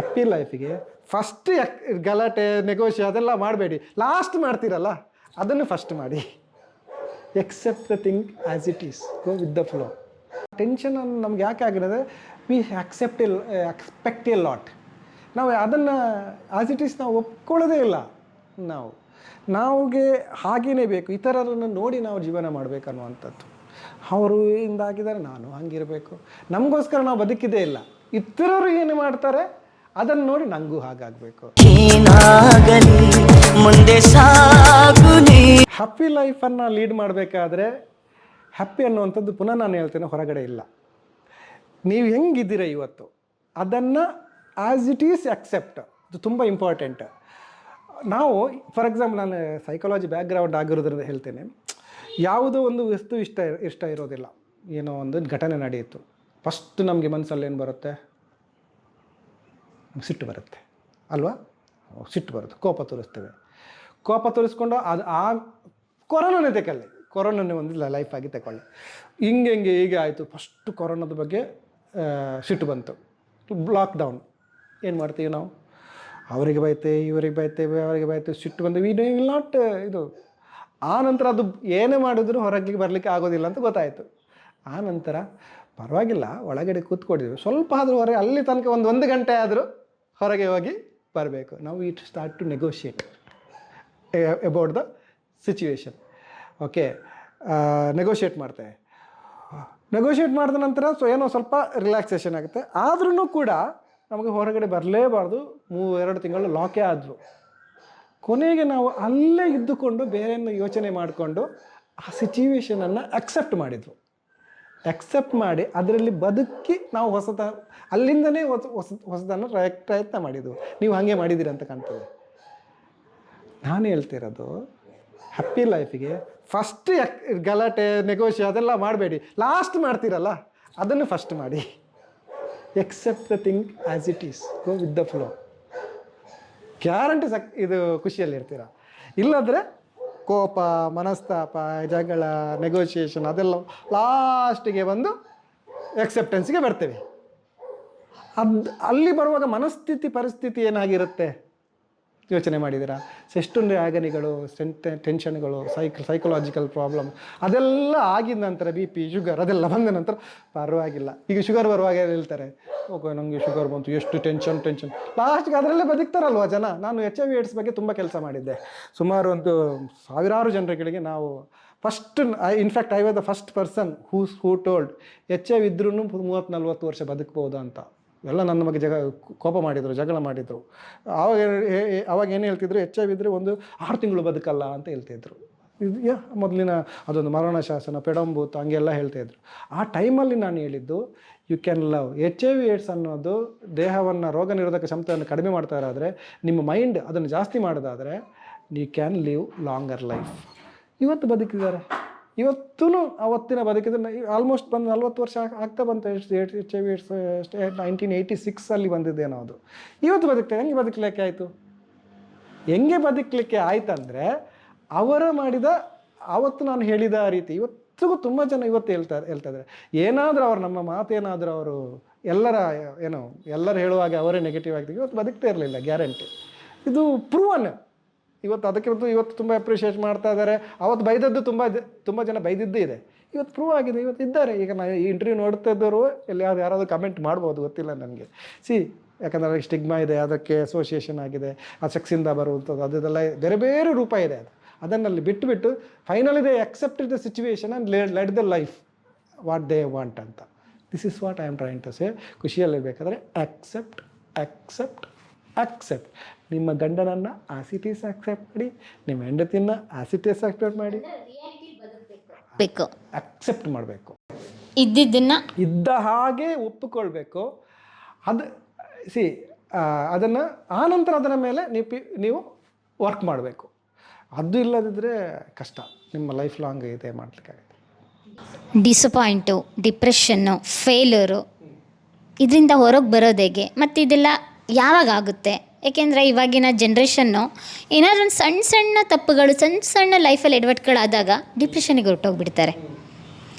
Happy ಲೈಫಿಗೆ first ಗಲಾಟೆ ನೆಗೋಷಿಯೇ ಅದೆಲ್ಲ ಮಾಡಬೇಡಿ. ಲಾಸ್ಟ್ ಮಾಡ್ತೀರಲ್ಲ, ಅದನ್ನು ಫಸ್ಟ್ ಮಾಡಿ. Except the thing as it is go with the flow tension ನಮ್ಗೆ ಯಾಕೆ ಆಗಿರೋದು? We accept ill expect a lot ನಾವು ಅದನ್ನು ಆ್ಯಸ್ ಇಟ್ ಈಸ್ ನಾವು ಒಪ್ಕೊಳ್ಳೋದೇ ಇಲ್ಲ. ನಾವು, ನಾವುಗೆ ಹಾಗೇನೇ ಬೇಕು. ಇತರರನ್ನು ನೋಡಿ ನಾವು ಜೀವನ ಮಾಡಬೇಕು ಅನ್ನುವಂಥದ್ದು. ಅವರು ಹಿಂದಾಗಿದ್ದಾರೆ, ನಾನು ಹಂಗಿರಬೇಕು. ನಮಗೋಸ್ಕರ ನಾವು ಬದುಕಿದೇ ಇಲ್ಲ. ಇತರರು ಏನು ಮಾಡ್ತಾರೆ? ಅದನ್ನು ನೋಡಿ ನನಗೂ ಹಾಗಾಗಬೇಕು. ಮುಂದೆ ಹ್ಯಾಪಿ ಲೈಫನ್ನು ಲೀಡ್ ಮಾಡಬೇಕಾದ್ರೆ ಹ್ಯಾಪಿ ಅನ್ನುವಂಥದ್ದು ಪುನಃ ನಾನು ಹೇಳ್ತೇನೆ ಹೊರಗಡೆ ಇಲ್ಲ. ನೀವು ಹೆಂಗಿದ್ದೀರ ಇವತ್ತು? ಅದನ್ನು ಆ್ಯಸ್ ಇಟ್ ಈಸ್ ಅಕ್ಸೆಪ್ಟ್ ಇದು ತುಂಬ ಇಂಪಾರ್ಟೆಂಟ್ ನಾವು ಫಾರ್ ಎಕ್ಸಾಂಪಲ್ ನಾನು ಸೈಕಾಲಜಿ ಬ್ಯಾಕ್ಗ್ರೌಂಡ್ ಆಗಿರೋದ್ರಿಂದ ಹೇಳ್ತೇನೆ. ಯಾವುದೋ ಒಂದು ವಸ್ತು ಇಷ್ಟ ಇಷ್ಟ ಇರೋದಿಲ್ಲ. ಏನೋ ಒಂದು ಘಟನೆ ನಡೆಯಿತು. ಫಸ್ಟ್ ನಮಗೆ ಮನಸ್ಸಲ್ಲಿ ಏನು ಬರುತ್ತೆ? ಸಿಟ್ಟು ಬರುತ್ತೆ. ಅಲ್ವಾ? ಸಿಟ್ಟು ಬರುತ್ತೆ. ಕೋಪ ತೋರಿಸ್ತೇವೆ ಕೋಪ ತೋರಿಸ್ಕೊಂಡು ಅದು ಆ ಕೊರೋನಾನೇ ತಗೊಳ್ಳಿ ಕೊರೋನಾನೇ ಒಂದು ಲೈಫ್ ಆಗಿ ತಗೊಳ್ಳಿ ಹಿಂಗೆ ಹಿಂಗೆ, ಹೀಗೆ ಆಯಿತು. ಫಸ್ಟ್ ಕೊರೋನಾದ ಬಗ್ಗೆ ಸಿಟ್ಟು ಬಂತು. ಲಾಕ್ಡೌನ್ ಏನು ಮಾಡ್ತೀವಿ ನಾವು? ಅವರಿಗೆ ಬೈತೆ, ಇವರಿಗೆ ಬೈತೆ, ಅವರಿಗೆ ಬೈತೆ, ಸಿಟ್ಟು ಬಂದು ವಿ ವಿಲ್ ನಾಟ್ ಇದು, ಆ ನಂತರ ಅದು ಏನೇ ಮಾಡಿದ್ರು ಹೊರಗೆ ಬರಲಿಕ್ಕೆ ಆಗೋದಿಲ್ಲ ಅಂತ ಗೊತ್ತಾಯಿತು. ಆ ನಂತರ ಪರವಾಗಿಲ್ಲ, ಒಳಗಡೆ ಕೂತ್ಕೊಂಡಿದ್ವಿ ಸ್ವಲ್ಪ ಆದರೂ ಹೊರಗೆ, ಅಲ್ಲಿ ತನಕ ಒಂದು ಒಂದು ಗಂಟೆ ಆದರೂ ಹೊರಗೆ ಹೋಗಿ ಬರಬೇಕು. ನಾವು it start to negotiate about the situation okay negotiate ಮಾಡ್ತೇವೆ ನೆಗೋಷಿಯೇಟ್ ಮಾಡಿದ ನಂತರ ಸೊ ಏನೋ ಸ್ವಲ್ಪ ರಿಲ್ಯಾಕ್ಸೇಷನ್ ಆಗುತ್ತೆ. ಆದ್ರೂ ಕೂಡ ನಮಗೆ ಹೊರಗಡೆ ಬರಲೇಬಾರ್ದು. ಮೂ ಎರಡು ತಿಂಗಳು ಲಾಕೇ ಆದರು ಕೊನೆಗೆ ನಾವು ಅಲ್ಲೇ ಇದ್ದುಕೊಂಡು ಬೇರೆಯನ್ನು ಯೋಚನೆ ಮಾಡಿಕೊಂಡು ಆ ಸಿಚುವೇಶನನ್ನು ಅಕ್ಸೆಪ್ಟ್ ಮಾಡಿದ್ವು. ಅಕ್ಸೆಪ್ಟ್ ಮಾಡಿ ಅದರಲ್ಲಿ ಬದುಕಿ ನಾವು ಹೊಸತ, ಅಲ್ಲಿಂದನೇ ಹೊಸ ಹೊಸ, ಹೊಸದನ್ನು ಪ್ರಯ- ಪ್ರಯತ್ನ ಮಾಡಿದ್ದು. ನೀವು ಹಾಗೆ ಮಾಡಿದ್ದೀರಿ ಅಂತ ಕಾಣ್ತದೆ. ನಾನು ಹೇಳ್ತಿರೋದು ಹ್ಯಾಪಿ ಲೈಫಿಗೆ ಫಸ್ಟ್ ಗಲಾಟೆ ನೆಗೋಶಿಯ ಅದೆಲ್ಲ ಮಾಡಬೇಡಿ. ಲಾಸ್ಟ್ ಮಾಡ್ತೀರಲ್ಲ, ಅದನ್ನು ಫಸ್ಟ್ ಮಾಡಿ. Except the thing as it is go with the flow guarantee ಸಕ್, ಇದು ಖುಷಿಯಲ್ಲಿ ಇರ್ತೀರ. ಇಲ್ಲದ್ರೆ ಕೋಪ, ಮನಸ್ತಾಪ, ಜಗಳ ನೆಗೋಷಿಯೇಷನ್ ಅದೆಲ್ಲ ಲಾಸ್ಟಿಗೆ ಬಂದು ಎಕ್ಸೆಪ್ಟೆನ್ಸ್ಗೆ ಬರ್ತೇವೆ. ಅದು ಅಲ್ಲಿ ಬರುವಾಗ ಮನಸ್ಥಿತಿ, ಪರಿಸ್ಥಿತಿ ಏನಾಗಿರುತ್ತೆ? ಯೋಚನೆ ಮಾಡಿದ್ದೀರಾ? ಎಷ್ಟೊಂದು ಆಗನಿಗಳು ಟೆನ್ಷನ್ಗಳು ಸೈಕ್ ಸೈಕಲಾಜಿಕಲ್ ಪ್ರಾಬ್ಲಮ್ ಅದೆಲ್ಲ ಆಗಿದ ನಂತರ ಬಿ ಪಿ ಶುಗರ್ ಅದೆಲ್ಲ ಬಂದ ನಂತರ ಪರವಾಗಿಲ್ಲ. ಈಗ ಶುಗರ್ ಬರುವಾಗ ಹೇಳ್ತಾರೆ? ಓಕೆ ನನಗೆ ಶುಗರ್ ಬಂತು, ಎಷ್ಟು ಟೆನ್ಷನ್ ಟೆನ್ಷನ್ ಲಾಸ್ಟ್ಗೆ ಅದರಲ್ಲೇ ಬದುಕ್ತಾರಲ್ವ ಜನ? ನಾನು ಎಚ್ ಐ ವಿ ಏಡ್ಸ್ ಬಗ್ಗೆ ತುಂಬ ಕೆಲಸ ಮಾಡಿದ್ದೆ. ಸುಮಾರು ಒಂದು ಸಾವಿರಾರು ಜನರುಗಳಿಗೆ ನಾವು first I in fact I was the first person whose who told H I V ಇದ್ರೂ ಮೂವತ್ತು ನಲ್ವತ್ತು ವರ್ಷ ಬದುಕ್ಬೋದು ಅಂತ. ಎಲ್ಲ ನನ್ನ ಬಗ್ಗೆ ಜಗ ಕೋಪ ಮಾಡಿದರು, ಜಗಳ ಮಾಡಿದರು. ಆವಾಗ ಆವಾಗ ಏನು ಹೇಳ್ತಿದ್ರು, ಎಚ್ ಐ ಇದ್ದರೆ ಒಂದು ಆರು ತಿಂಗಳು ಬದುಕಲ್ಲ ಅಂತ ಹೇಳ್ತಿದ್ರು. ಇದು ಯಾ, ಮೊದಲಿನ ಅದೊಂದು ಮರಣ ಶಾಸನ, ಪೆಡಂಬೂತ್ ಹಂಗೆಲ್ಲ ಹೇಳ್ತಾಯಿದ್ರು ಆ ಟೈಮಲ್ಲಿ ನಾನು ಹೇಳಿದ್ದು you can love H I V AIDS ಅನ್ನೋದು ದೇಹವನ್ನು ರೋಗ ನಿರೋಧಕ ಕ್ಷಮತೆಯನ್ನು ಕಡಿಮೆ ಮಾಡ್ತಾ ಇರೋದ್ರೆ ನಿಮ್ಮ ಮೈಂಡ್ ಅದನ್ನು ಜಾಸ್ತಿ ಮಾಡೋದಾದರೆ you can live longer life ಇವತ್ತು ಬದುಕಿದ್ದಾರೆ. ಇವತ್ತೂ ಅವತ್ತಿನ ಬದುಕಿದ್ರೆ ಆಲ್ಮೋಸ್ಟ್ ಬಂದು ನಲ್ವತ್ತು ವರ್ಷ ಆಗ್- ಆಗ್ತಾ ಬಂತು. H I V nineteen eighty ಸಿಕ್ಸಲ್ಲಿ ಬಂದಿದ್ದೇನೋ ಅದು ಇವತ್ತು ಬದುಕ್ತಾ ಹೆಂಗೆ ಬದುಕಲಿಕ್ಕೆ ಆಯಿತು? ಹೆಂಗೆ ಬದುಕಲಿಕ್ಕೆ ಆಯ್ತಂದರೆ ಅವರ ಮಾಡಿದ ಆವತ್ತು ನಾನು ಹೇಳಿದ ರೀತಿ ಇವತ್ತಿಗೂ ತುಂಬ ಜನ ಇವತ್ತು ಹೇಳ್ತಾ ಹೇಳ್ತಾ ಇದ್ದಾರೆ ಏನಾದರೂ ಅವ್ರು ನಮ್ಮ ಮಾತೇನಾದರೂ ಅವರು ಎಲ್ಲರ, ಏನು, ಎಲ್ಲರೂ ಹೇಳುವಾಗ ಅವರೇ ನೆಗೆಟಿವ್ ಆಗ್ತದೆ. ಇವತ್ತು ಬದುಕ್ತಾ ಇರಲಿಲ್ಲ ಗ್ಯಾರಂಟಿ ಇದು ಪ್ರೂವನ್ ಇವತ್ತು ಅದಕ್ಕೆ ಇವತ್ತು ತುಂಬ ಅಪ್ರಿಷಿಯೇಟ್ ಮಾಡ್ತಾ ಇದ್ದಾರೆ. ಅವತ್ತು ಬೈದದ್ದು ತುಂಬ ತುಂಬ ಜನ ಬೈದಿದ್ದೇ ಇದೆ. ಇವತ್ತು ಪ್ರೂವ್ ಆಗಿದೆ, ಇವತ್ತು ಇದ್ದಾರೆ. ಈಗ ನಾನು ಈ ಇಂಟರ್ವ್ಯೂ ನೋಡ್ತಾ ಇದ್ದವರು, ಎಲ್ಲಿ ಯಾವ್ದು ಯಾರಾದರೂ ಕಮೆಂಟ್ ಮಾಡ್ಬೋದು, ಗೊತ್ತಿಲ್ಲ ನನಗೆ. ಸಿ, ಯಾಕಂದರೆ ಸ್ಟಿಗ್ಮಾ ಇದೆ, ಅದಕ್ಕೆ ಅಸೋಸಿಯೇಷನ್ ಆಗಿದೆ, ಆ ಸೆಕ್ಸಿಂದ ಬರುವಂಥದ್ದು ಅದೆಲ್ಲ ಬೇರೆ ಬೇರೆ ರೂಪ ಇದೆ ಅದು. ಅದನ್ನಲ್ಲಿ ಬಿಟ್ಟುಬಿಟ್ಟು finally they accepted the situation and let the life what they want ಅಂತ. This is what I am train to say ಖುಷಿಯಲ್ಲಿರಬೇಕಾದ್ರೆ accept accept accept ನಿಮ್ಮ ಗಂಡನನ್ನು ಆಸಿಟಿಸ್ ಅಕ್ಸೆಪ್ಟ್ ಮಾಡಿ ನಿಮ್ಮ ಹೆಂಡತಿನ ಆಸಿಟಿಸ್ ಅಕ್ಸೆಪ್ಟ್ ಮಾಡಿ. ಬೇಕು. ಅಕ್ಸೆಪ್ಟ್ ಮಾಡಬೇಕು. ಇದ್ದಿದ್ದನ್ನ ಇದ್ದ ಹಾಗೆ ಒಪ್ಪಿಕೊಳ್ಬೇಕು. ಅದು ಸಿ ಅದನ್ನು ಆನಂತರ ನಂತರ ಅದರ ಮೇಲೆ ನೀವು ಪಿ ನೀವು ವರ್ಕ್ ಮಾಡಬೇಕು. ಅದು ಇಲ್ಲದಿದ್ದರೆ ಕಷ್ಟ. ನಿಮ್ಮ ಲೈಫ್ ಲಾಂಗ್ ಇದೆ ಮಾಡಲಿಕ್ಕಾಗುತ್ತೆ ಡಿಸಪಾಯಿಂಟು ಡಿಪ್ರೆಷನ್ನು ಫೇಲರು ಇದರಿಂದ ಹೊರಗೆ ಬರೋದು ಹೇಗೆ? ಮತ್ತು ಇದೆಲ್ಲ ಯಾವಾಗ ಆಗುತ್ತೆ? ಏಕೆಂದರೆ ಇವಾಗಿನ ಜನ್ರೇಷನ್ನು ಏನಾದರೂ ಒಂದು ಸಣ್ಣ ಸಣ್ಣ ತಪ್ಪುಗಳು ಸಣ್ಣ ಸಣ್ಣ ಲೈಫಲ್ಲಿ ಎಡವಟ್ಗಳಾದಾಗ ಡಿಪ್ರೆಷನಿಗೆ ಹೊರಟೋಗ್ಬಿಡ್ತಾರೆ.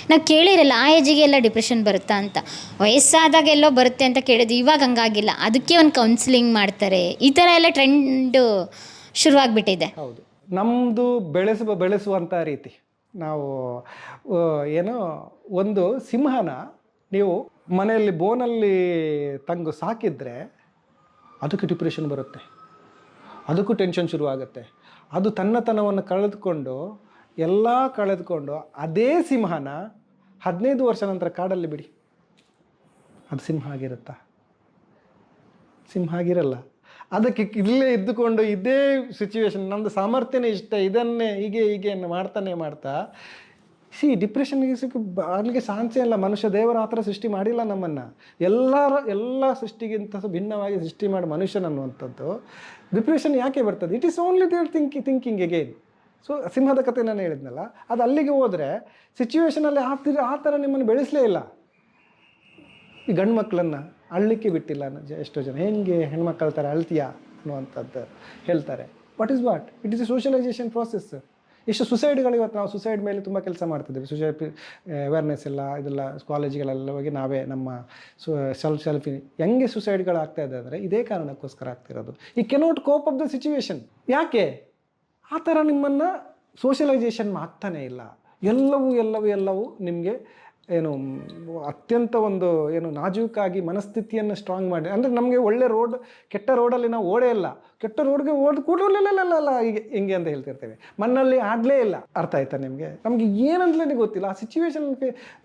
ನಾವು ಕೇಳಿರಲ್ಲ, ಆ ಏಜಿಗೆ ಎಲ್ಲ ಡಿಪ್ರೆಷನ್ ಬರುತ್ತಾ ಅಂತ. ವಯಸ್ಸಾದಾಗ ಎಲ್ಲೋ ಬರುತ್ತೆ ಅಂತ ಕೇಳಿದ್ವಿ ಇವಾಗ ಹಂಗಾಗಿಲ್ಲ. ಅದಕ್ಕೆ ಒಂದು ಕೌನ್ಸಿಲಿಂಗ್ ಮಾಡ್ತಾರೆ. ಈ ಥರ ಎಲ್ಲ ಟ್ರೆಂಡು ಶುರುವಾಗ್ಬಿಟ್ಟಿದೆ. ಹೌದು. ನಮ್ಮದು ಬೆಳೆಸುವ ಬೆಳೆಸುವಂಥ ರೀತಿ. ನಾವು ಏನು ಒಂದು ಸಿಂಹನ ನೀವು ಮನೆಯಲ್ಲಿ, ಬೋನಲ್ಲಿ ತಂಗು ಸಾಕಿದ್ರೆ ಅದಕ್ಕೆ ಡಿಪ್ರೆಷನ್ ಬರುತ್ತೆ. ಅದಕ್ಕೂ ಟೆನ್ಷನ್ ಶುರುವಾಗುತ್ತೆ. ಅದು ತನ್ನತನವನ್ನು ಕಳೆದುಕೊಂಡು, ಎಲ್ಲ ಕಳೆದುಕೊಂಡು, ಅದೇ ಸಿಂಹನ ಹದಿನೈದು ವರ್ಷ ನಂತರ ಕಾಡಲ್ಲಿ ಬಿಡಿ. ಅದು ಸಿಂಹ ಆಗಿರುತ್ತಾ? ಸಿಂಹ ಆಗಿರಲ್ಲ. ಅದಕ್ಕೆ ಇಲ್ಲೇ ಇದ್ದುಕೊಂಡು ಇದೇ ಸಿಚುವೇಶನ್ ನಮ್ಮದು ಸಾಮರ್ಥ್ಯನೇ ಇಷ್ಟ, ಇದನ್ನೇ, ಹೀಗೆ ಹೀಗೆ ಮಾಡ್ತಾನೆ ಮಾಡ್ತಾ ಸಿ ಡಿಪ್ರೆಷನ್ಗೆ ಸಿಕ್ಕ ಅಲ್ಲಿಗೆ ಅಲ್ಲ ಇಲ್ಲ. ಮನುಷ್ಯ ದೇವರ ಆ ಥರ ಸೃಷ್ಟಿ ಮಾಡಿಲ್ಲ ನಮ್ಮನ್ನು. ಎಲ್ಲರ ಎಲ್ಲ ಸೃಷ್ಟಿಗಿಂತ ಭಿನ್ನವಾಗಿ ಸೃಷ್ಟಿ ಮಾಡಿ ಮನುಷ್ಯನ ಅನ್ನುವಂಥದ್ದು. ಡಿಪ್ರೆಷನ್ ಯಾಕೆ ಬರ್ತದೆ? It is only their think thinking again so ಸಿಂಹದ ಕತೆ ನಾನು ಹೇಳಿದ್ನಲ್ಲ, ಅದು ಅಲ್ಲಿಗೆ ಹೋದರೆ ಸಿಚುವೇಶನಲ್ಲಿ ಆ ಥರ ಆ ಥರ ನಿಮ್ಮನ್ನು ಬೆಳೆಸಲೇ ಇಲ್ಲ. ಈ ಗಂಡು ಮಕ್ಕಳನ್ನು ಅಳ್ಲಿಕ್ಕೆ ಬಿಟ್ಟಿಲ್ಲ ಎಷ್ಟೋ ಜನ. ಹೆಂಗೆ ಹೆಣ್ಮಕ್ಕಳ ಥರ ಅಳ್ತೀಯಾ ಅನ್ನುವಂಥದ್ದು ಹೇಳ್ತಾರೆ. What is what it is a socialization process ಎಷ್ಟು ಸುಸೈಡ್ಗಳು ಇವತ್ತು ನಾವು ಸುಸೈಡ್ ಮೇಲೆ ತುಂಬ ಕೆಲಸ ಮಾಡ್ತಿದ್ದೀವಿ. ಸುಸೈಡ್ ಅವೇರ್ನೆಸ್ ಎಲ್ಲ, ಇದೆಲ್ಲ ಕಾಲೇಜ್ಗಳೆಲ್ಲ ಹೋಗಿ ನಾವೇ ನಮ್ಮ ಸು ಸೆಲ್ಫ್ ಸೆಲ್ಫಿ ಹೆಂಗೆ ಸುಸೈಡ್ಗಳು ಆಗ್ತಾ ಇದೆ ಅಂದರೆ ಇದೇ ಕಾರಣಕ್ಕೋಸ್ಕರ ಆಗ್ತಿರೋದು ಈ cannot cope of the situation ಯಾಕೆ? ಆ ಥರ ನಿಮ್ಮನ್ನು ಸೋಷಲೈಸೇಷನ್ ಆಗ್ತಾನೇ ಇಲ್ಲ. ಎಲ್ಲವೂ ಎಲ್ಲವೂ ಎಲ್ಲವೂ ನಿಮಗೆ ಏನು, ಅತ್ಯಂತ ಒಂದು, ಏನು ನಾಜೂಕಾಗಿ ಮನಸ್ಥಿತಿಯನ್ನು ಸ್ಟ್ರಾಂಗ್ ಮಾಡಿ. ಅಂದರೆ ನಮಗೆ ಒಳ್ಳೆ ರೋಡ್ ಕೆಟ್ಟ ರೋಡಲ್ಲಿ ನಾವು ಓಡೇ ಇಲ್ಲ. ಕೆಟ್ಟ ರೋಡ್ಗೆ ಓಡ್ ಕೂಡಲಿಲ್ಲ ಹೀಗೆ, ಹಿಂಗೆ ಅಂತ ಹೇಳ್ತಿರ್ತೇವೆ. ಮಣ್ಣಲ್ಲಿ ಆಡಲೇ ಇಲ್ಲ, ಅರ್ಥ ಆಯ್ತಾ ನಿಮಗೆ? ನಮಗೆ ಏನಂತಲೇ ಗೊತ್ತಿಲ್ಲ. ಆ ಸಿಚುವೇಶನ್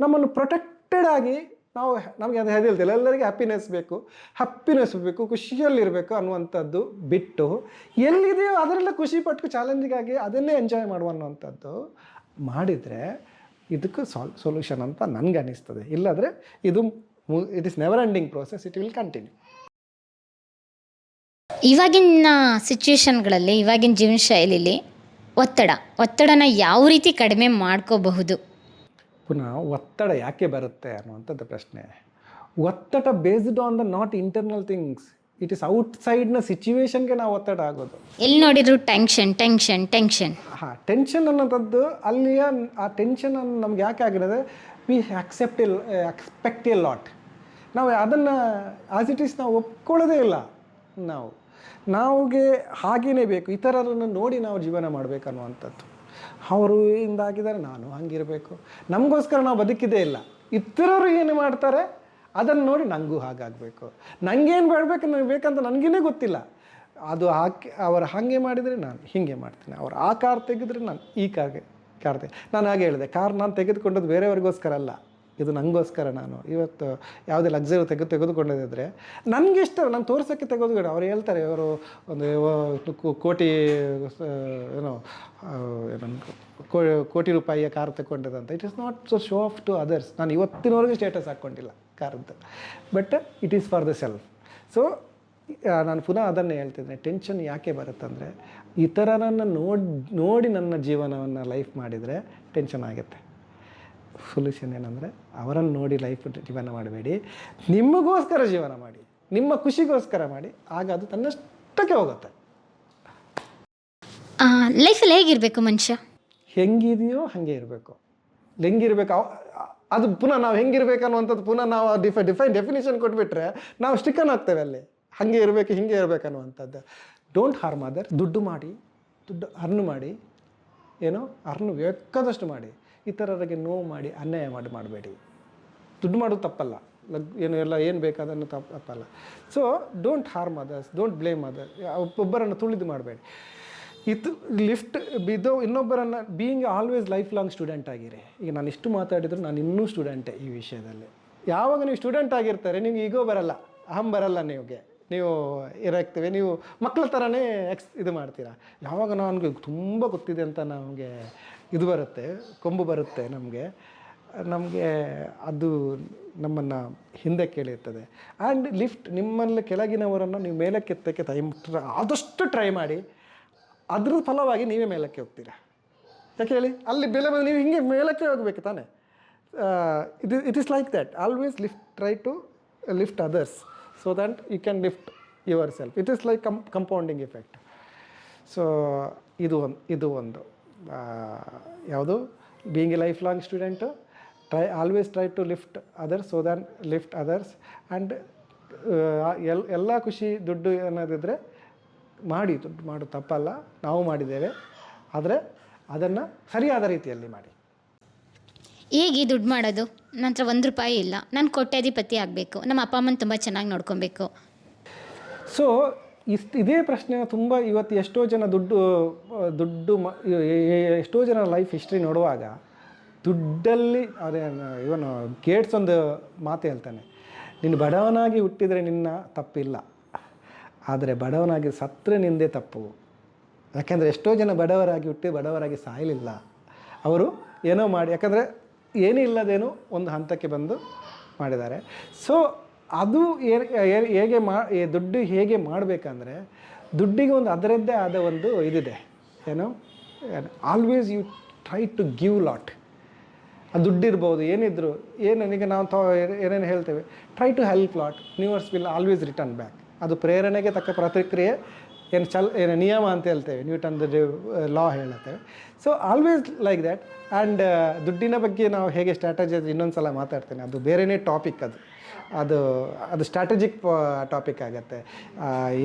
ನಮ್ಮನ್ನು ಪ್ರೊಟೆಕ್ಟೆಡ್ ಆಗಿ ನಾವು, ನಮಗೆ ಅದು ಅದು ಹೇಳ್ತಿಲ್ಲ. ಎಲ್ಲರಿಗೆ ಹ್ಯಾಪಿನೆಸ್ ಬೇಕು. ಹ್ಯಾಪಿನೆಸ್ ಬೇಕು ಖುಷಿಯಲ್ಲಿರಬೇಕು ಅನ್ನುವಂಥದ್ದು ಬಿಟ್ಟು, ಎಲ್ಲಿದೆಯೋ ಅದರಲ್ಲೇ ಖುಷಿ ಪಟ್ಟು ಚಾಲೆಂಜಿಗಾಗಿ ಅದನ್ನೇ ಎಂಜಾಯ್ ಮಾಡುವ ಅನ್ನುವಂಥದ್ದು ಮಾಡಿದರೆ ಇದಕ್ಕೆ ಸಾಲ್ ಸೊಲ್ಯೂಷನ್ ಅಂತ ನನಗೆ ಅನಿಸ್ತದೆ. ಇಲ್ಲಾದರೆ ಇದು it is never ending process it will continue ಇವಾಗಿನ ಸಿಚುವೇಶನ್ಗಳಲ್ಲಿ ಇವಾಗಿನ ಜೀವನ ಶೈಲಿಲಿ ಒತ್ತಡ ಒತ್ತಡನ ಯಾವ ರೀತಿ ಕಡಿಮೆ ಮಾಡ್ಕೋಬಹುದು? ಪುನಃ ಒತ್ತಡ ಯಾಕೆ ಬರುತ್ತೆ ಅನ್ನುವಂಥದ್ದು ಪ್ರಶ್ನೆ. ಒತ್ತಡ based on the not internal things it is ಔಟ್ಸೈಡ್ನ ಸಿಚುವೇಶನ್ಗೆ ನಾವು ಒತ್ತಡ ಆಗೋದು. ಎಲ್ಲಿ ನೋಡಿದ್ರು ಟೆನ್ಷನ್ ಟೆನ್ಷನ್ ಟೆನ್ಷನ್ ಹಾಂ ಟೆನ್ಷನ್ ಅನ್ನೋಂಥದ್ದು ಅಲ್ಲಿಯ ಆ ಟೆನ್ಷನ್ ಅನ್ನು ನಮ್ಗೆ ಯಾಕೆ ಆಗಿರೋದು we accept ill expect a lot ನಾವು ಅದನ್ನು ಆಸ್ ಇಟ್ ಈಸ್ ನಾವು ಒಪ್ಕೊಳ್ಳೋದೇ ಇಲ್ಲ ನಾವು. ನಮಗೆ ಹಾಗೇನೇ ಬೇಕು ಇತರರನ್ನು ನೋಡಿ ನಾವು ಜೀವನ ಮಾಡಬೇಕು ಅನ್ನುವಂಥದ್ದು. ಅವರು ಹಿಂದಾಗಿದ್ದಾರೆ ನಾನು ಹಂಗಿರಬೇಕು. ನಮಗೋಸ್ಕರ ನಾವು ಬದುಕಿದೇ ಇಲ್ಲ. ಇತರರು ಏನು ಮಾಡ್ತಾರೆ? ಅದನ್ನು ನೋಡಿ ನನಗೂ ಹಾಗಾಗಬೇಕು. ನನಗೇನು ಬೇಡಬೇಕು ನನಗೆ ಬೇಕಂತ ನನಗೇನೇ ಗೊತ್ತಿಲ್ಲ. ಅದು ಹಾಕಿ, ಅವರು ಹಾಗೆ ಮಾಡಿದರೆ ನಾನು ಹೀಗೆ ಮಾಡ್ತೀನಿ. ಅವ್ರು ಆ ಕಾರ್ ತೆಗೆದ್ರೆ ನಾನು ಈ ಕಾರ್ಗೆ ಕಾರ್ ನಾನು ಹಾಗೆ ಹೇಳಿದೆ, ಕಾರ್ ನಾನು ತೆಗೆದುಕೊಂಡದ್ದು ಬೇರೆಯವ್ರಿಗೋಸ್ಕರ ಅಲ್ಲ. ಇದು ನನಗೋಸ್ಕರ ನಾನು. ಇವತ್ತು ಯಾವುದೇ ಲಗ್ಸರಿ ತೆಗೆದು ನನಗೆ ಇಷ್ಟ, ನಾನು ತೋರ್ಸೋಕ್ಕೆ ತೆಗೆದುಕೊಂಡು ಅವ್ರು ಹೇಳ್ತಾರೆ, ಇವರು ಒಂದು ಕೋಟಿ ಏನೋ ಕೋಟಿ ರೂಪಾಯಿಯ car ತಗೊಂಡಿದಂತ. It is not so show off to others ನಾನು ಇವತ್ತಿನವರೆಗೂ ಸ್ಟೇಟಸ್ ಹಾಕ್ಕೊಂಡಿಲ್ಲ ಕಾರ್ದು. But it is for the self so ನಾನು ಪುನಃ ಅದನ್ನೇ ಹೇಳ್ತಿದ್ದೆ. ಟೆನ್ಷನ್ ಯಾಕೆ ಬರುತ್ತಂದರೆ ಇತರರನ್ನು ನೋಡಿ ನೋಡಿ ನನ್ನ ಜೀವನವನ್ನು ಲೈಫ್ ಮಾಡಿದರೆ ಟೆನ್ಷನ್ ಆಗುತ್ತೆ. ಸೊಲ್ಯೂಷನ್ ಏನಂದರೆ ಅವರನ್ನು ನೋಡಿ ಲೈಫ್ ಜೀವನ ಮಾಡಬೇಡಿ. ನಿಮಗೋಸ್ಕರ ಜೀವನ ಮಾಡಿ. ನಿಮ್ಮ ಖುಷಿಗೋಸ್ಕರ ಮಾಡಿ. ಆಗ ಅದು ತನ್ನಷ್ಟಕ್ಕೆ ಹೋಗುತ್ತೆ. ಲೈಫಲ್ಲಿ ಹೇಗಿರಬೇಕು ಮನುಷ್ಯ? ಹೆಂಗಿದೆಯೋ ಹಾಗೆ ಇರಬೇಕು. ಹೆಂಗಿರಬೇಕು ಅವ್- ಅದು ಪುನಃ ನಾವು ಹೆಂಗಿರ್ಬೇಕು ಅನ್ನುವಂಥದ್ದು ಪುನಃ ನಾವು ಡಿಫೈ ಡಿಫೈನ್ ಡೆಫಿನೇಷನ್ ಕೊಟ್ಬಿಟ್ರೆ ನಾವು ಸ್ಟಿಕ್ಕನ್ ಆಗ್ತೇವೆ ಅಲ್ಲಿ. ಹಾಗೆ ಇರಬೇಕು, ಹಿಂಗೆ ಇರಬೇಕು ಅನ್ನುವಂಥದ್ದು. ಡೋಂಟ್ ಹಾರ್ಮ್ ಅದರ್ ದುಡ್ಡು ಮಾಡಿ, ದುಡ್ಡು ಅರ್ನ್ ಮಾಡಿ, ಏನೋ ಅರ್ನ್ ಬೇಕಾದಷ್ಟು ಮಾಡಿ. ಇತರರಿಗೆ ನೋವು ಮಾಡಿ, ಅನ್ಯಾಯ ಮಾಡಿ, ಮಾಡಬೇಡಿ. ದುಡ್ಡು ಮಾಡೋದು ತಪ್ಪಲ್ಲ. ಲಗ್ ಏನು ಎಲ್ಲ ಏನು ಬೇಕಾದನ್ನು ತಪ್ಪು ತಪ್ಪಲ್ಲ. So don't harm others don't blame other ಒಬ್ಬರನ್ನು ತುಳಿದು ಮಾಡಬೇಡಿ. ಇದು ಲಿಫ್ಟ್ ಬಿದ್ದು ಇನ್ನೊಬ್ಬರನ್ನು being always life long student ಆಗಿರಿ. ಈಗ ನಾನು ಇಷ್ಟು ಮಾತಾಡಿದ್ರು ನಾನು ಇನ್ನೂ ಸ್ಟೂಡೆಂಟೇ ಈ ವಿಷಯದಲ್ಲಿ. ಯಾವಾಗ ನೀವು ಸ್ಟೂಡೆಂಟ್ ಆಗಿರ್ತಾರೆ, ನಿಮ್ಗೆ ಈಗೋ ಬರಲ್ಲ, ಅಹಂ ಬರಲ್ಲ ನಿಮಗೆ. ನೀವು ಇರಾಗ್ತೇವೆ ನೀವು ಮಕ್ಕಳ ಥರನೇ ಎಕ್ಸ್ ಇದು ಮಾಡ್ತೀರಾ. ಯಾವಾಗ ನನಗೆ ತುಂಬ ಗೊತ್ತಿದೆ ಅಂತ ನಮಗೆ ಇದು ಬರುತ್ತೆ, ಕೊಂಬು ಬರುತ್ತೆ ನಮಗೆ. ನಮಗೆ ಅದು ನಮ್ಮನ್ನು ಹಿಂದೆ ಕೇಳಿರ್ತದೆ ಆ್ಯಂಡ್ ಲಿಫ್ಟ್ ನಿಮ್ಮಲ್ಲಿ ಕೆಳಗಿನವರನ್ನು ನೀವು ಮೇಲಕ್ಕೆತ್ತಕ್ಕೆ ಟೈಮ್ ಆದಷ್ಟು ಟ್ರೈ ಮಾಡಿ. ಅದ್ರ ಫಲವಾಗಿ ನೀವೇ ಮೇಲಕ್ಕೆ ಹೋಗ್ತೀರಾ? ಯಾಕೆ ಹೇಳಿ? ಅಲ್ಲಿ ಬೆಲೆ ಬಂದು ನೀವು ಹಿಂಗೆ ಮೇಲಕ್ಕೆ ಹೋಗಬೇಕು ತಾನೆ. ಇದು it is like that always lift try to lift others so that you can lift yourself it is like com compounding effect so ಇದು ಒಂದು ಇದು ಒಂದು. ಯಾವುದು? Being a life long student try always try to lift others so then lift others and L, ಎಲ್ಲ ಖುಷಿ, ದುಡ್ಡು ಅನ್ನೋದಿದ್ರೆ ಮಾಡಿ ದುಡ್ಡು ಮಾಡೋದು ತಪ್ಪಲ್ಲ. ನಾವು ಮಾಡಿದ್ದೇವೆ. ಆದರೆ ಅದನ್ನು ಸರಿಯಾದ ರೀತಿಯಲ್ಲಿ ಮಾಡಿ. ಹೇಗೆ ದುಡ್ಡು ಮಾಡೋದು? ನಂತರ ಒಂದು ರೂಪಾಯಿ ಇಲ್ಲ. ನಾನು ಕೋಟ್ಯಾಧಿಪತಿ ಆಗಬೇಕು. ನಮ್ಮ ಅಪ್ಪ ಅಮ್ಮನ ತುಂಬ ಚೆನ್ನಾಗಿ ನೋಡ್ಕೊಬೇಕು. ಸೊ ಇಷ್ಟು ಇದೇ ಪ್ರಶ್ನೆ ತುಂಬ ಇವತ್ತು ಎಷ್ಟೋ ಜನ ದುಡ್ಡು ದುಡ್ಡು ಮ ಎಷ್ಟೋ ಜನ ಲೈಫ್ ಹಿಸ್ಟ್ರಿ ನೋಡುವಾಗ ದುಡ್ಡಲ್ಲಿ ಅದೇ ಇವನು ಗೇಟ್ಸ್ ಒಂದು ಮಾತು ಹೇಳ್ತಾನೆ. ನೀನು ಬಡವನಾಗಿ ಹುಟ್ಟಿದರೆ ನಿನ್ನ ತಪ್ಪಿಲ್ಲ. ಆದರೆ ಬಡವನಾಗಿ ಸತ್ತರೆ ನಿಂದೆ ತಪ್ಪು ಯಾಕೆಂದರೆ ಎಷ್ಟೋ ಜನ ಬಡವರಾಗಿ ಹುಟ್ಟಿ ಬಡವರಾಗಿ ಸಾಯಲಿಲ್ಲ. ಅವರು ಏನೋ ಮಾಡಿ, ಯಾಕಂದರೆ ಏನೂ ಇಲ್ಲದೇನೋ ಒಂದು ಹಂತಕ್ಕೆ ಬಂದು ಮಾಡಿದ್ದಾರೆ. ಸೊ ಅದು ಹೇಗೆ ಮಾ ದುಡ್ಡು ಹೇಗೆ ಮಾಡಬೇಕಂದ್ರೆ ದುಡ್ಡಿಗೆ ಒಂದು ಅದರದ್ದೇ ಆದ ಒಂದು ಇದಿದೆ. ಏನು? Always you try to give lot ಅದು ದುಡ್ಡಿರ್ಬೋದು, ಏನಿದ್ರು, ಏನು ಈಗ ನಾವು ತ ಏನೇನು ಹೇಳ್ತೇವೆ? Try to help lot universe will always return back ಅದು ಪ್ರೇರಣೆಗೆ ತಕ್ಕ ಪ್ರತಿಕ್ರಿಯೆ, ಏನು ಚಲ್, ಏನು ನಿಯಮ ಅಂತ ಹೇಳ್ತೇವೆ ನ್ಯೂಟನ್ ಲಾ ಹೇಳುತ್ತೇವೆ. So always like that and ದುಡ್ಡಿನ ಬಗ್ಗೆ ನಾವು ಹೇಗೆ ಸ್ಟ್ರಾಟಜಿ ಅದು ಇನ್ನೊಂದು ಸಲ ಮಾತಾಡ್ತೇನೆ. ಅದು ಬೇರೆಯೇ ಟಾಪಿಕ್ ಅದು. ಅದು ಅದು ಸ್ಟ್ರಾಟಜಿಕ್ ಟಾಪಿಕ್ ಆಗುತ್ತೆ.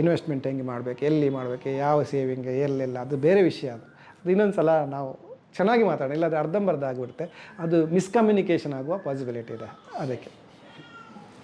ಇನ್ವೆಸ್ಟ್ಮೆಂಟ್ ಹೆಂಗೆ ಮಾಡಬೇಕು, ಎಲ್ಲಿ ಮಾಡಬೇಕು, ಯಾವ ಸೇವಿಂಗ್ ಎಲ್ಲೆಲ್ಲ, ಅದು ಬೇರೆ ವಿಷಯ ಅದು. ಅದು ಇನ್ನೊಂದು ಸಲ ನಾವು ಚೆನ್ನಾಗಿ ಮಾತಾಡೋಣ. ಇಲ್ಲಾಂದರೆ ಅರ್ಧಂಬರ್ಧ ಆಗಿಬಿಡುತ್ತೆ. ಅದು ಮಿಸ್ಕಮ್ಯುನಿಕೇಷನ್ ಆಗುವ ಪಾಸಿಬಿಲಿಟಿ ಇದೆ. ಅದಕ್ಕೆ.